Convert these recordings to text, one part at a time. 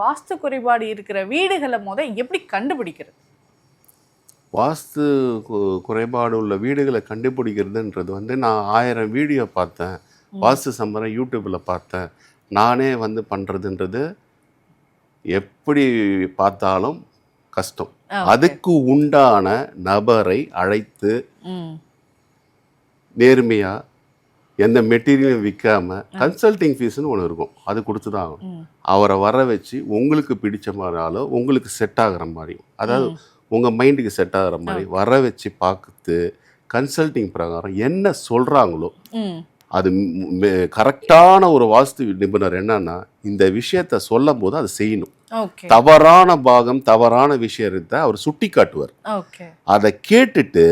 வாஸ்து குறைபாடு இருக்கிற வீடுகளை முத எப்படி கண்டுபிடிக்கிறது? வாஸ்து குறைபாடு உள்ள வீடுகளை கண்டுபிடிக்கிறதுன்றது வந்து நான் ஆயிரம் வீடியோ பார்த்தேன். வாஸ்து சம்பரம் யூடியூப்பில் பார்த்தேன். நானே வந்து பண்ணுறதுன்றது எப்படி பார்த்தாலும் கஷ்டம். அதுக்கு உண்டான நபரை அழைத்து நேர்மையாக எந்த மெட்டீரியலும் விற்காம கன்சல்டிங் ஃபீஸ்னு ஒன்று இருக்கும். அது கொடுத்து தான் ஆகணும். ம். அவரை வர வச்சு உங்களுக்கு பிடிச்ச மாதிரியாலோ உங்களுக்கு செட் ஆகுற மாதிரியும் அதாவது உங்கள் மைண்டுக்கு செட் ஆகுற மாதிரி வர வச்சு பார்த்து கன்சல்டிங் பிரகாரம் என்ன சொல்கிறாங்களோ அது கரெக்டான ஒரு வாஸ்து நிபுணர் என்னன்னா இந்த விஷயத்த சொல்லும் போது அதை செய்யணும். தவறான பாகம் தவறான விஷயத்தை அவர் சுட்டி காட்டுவார் அதை கேட்டுட்டு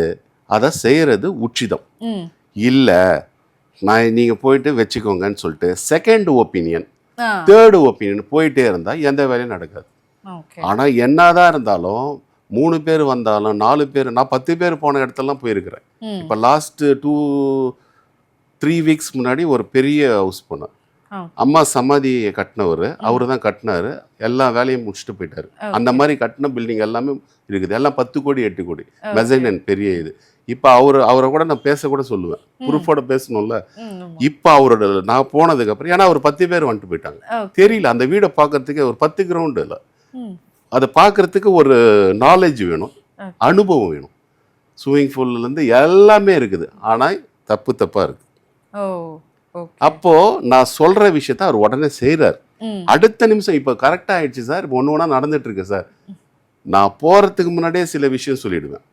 அதை செய்யறது உச்சிதம். இல்லை நான் நீங்கள் போயிட்டு வச்சுக்கோங்கன்னு சொல்லிட்டு செகண்ட் ஒப்பீனியன் தேர்டு ஒப்பீனியன் போயிட்டே இருந்தால் எந்த வேலையும் நடக்காது. ஆனால் என்னதான் இருந்தாலும் மூணு பேர் வந்தாலும் நாலு பேர் நான் பத்து பேர் போன இடத்துலலாம் போயிருக்கிறேன். இப்போ லாஸ்ட்டு டூ த்ரீ வீக்ஸ் முன்னாடி ஒரு பெரிய ஹவுஸ் போனேன். அம்மா சமாதியை கட்டினவர் அவரு தான் கட்டினாரு. எல்லா வேலையும் முடிச்சுட்டு போயிட்டாரு. அந்த மாதிரி கட்டின பில்டிங் எல்லாமே இருக்குது. எல்லாம் பத்து கோடி எட்டு கோடி. மெசைனன் பெரிய இது. இப்போ அவர் அவரை கூட நான் பேச கூட சொல்லுவேன். ப்ரூஃபோட பேசணும்ல. இப்போ அவரோட நான் போனதுக்கு அப்புறம் ஏன்னா ஒரு பத்து பேர் வந்துட்டு போயிட்டாங்க. தெரியல அந்த வீடை பார்க்கறதுக்கு ஒரு பத்து கிரவுண்டு இல்லை. அதை பார்க்கறதுக்கு ஒரு நாலேஜ் வேணும். அனுபவம் வேணும். ஸ்விம்மிங் பூல்லேருந்து எல்லாமே இருக்குது. ஆனால் தப்பு தப்பாக இருக்குது அப்போது நான் சொல்கிற விஷயத்த அவர் உடனே செய்கிறார் ம். அடுத்த நிமிஷம் இப்போ கரெக்டாக ஆயிடுச்சு சார். இப்போ ஒன்று ஒன்றா நடந்துட்டு இருக்கு சார். நான் போகிறதுக்கு முன்னாடியே சில விஷயம் சொல்லிடுவேன்.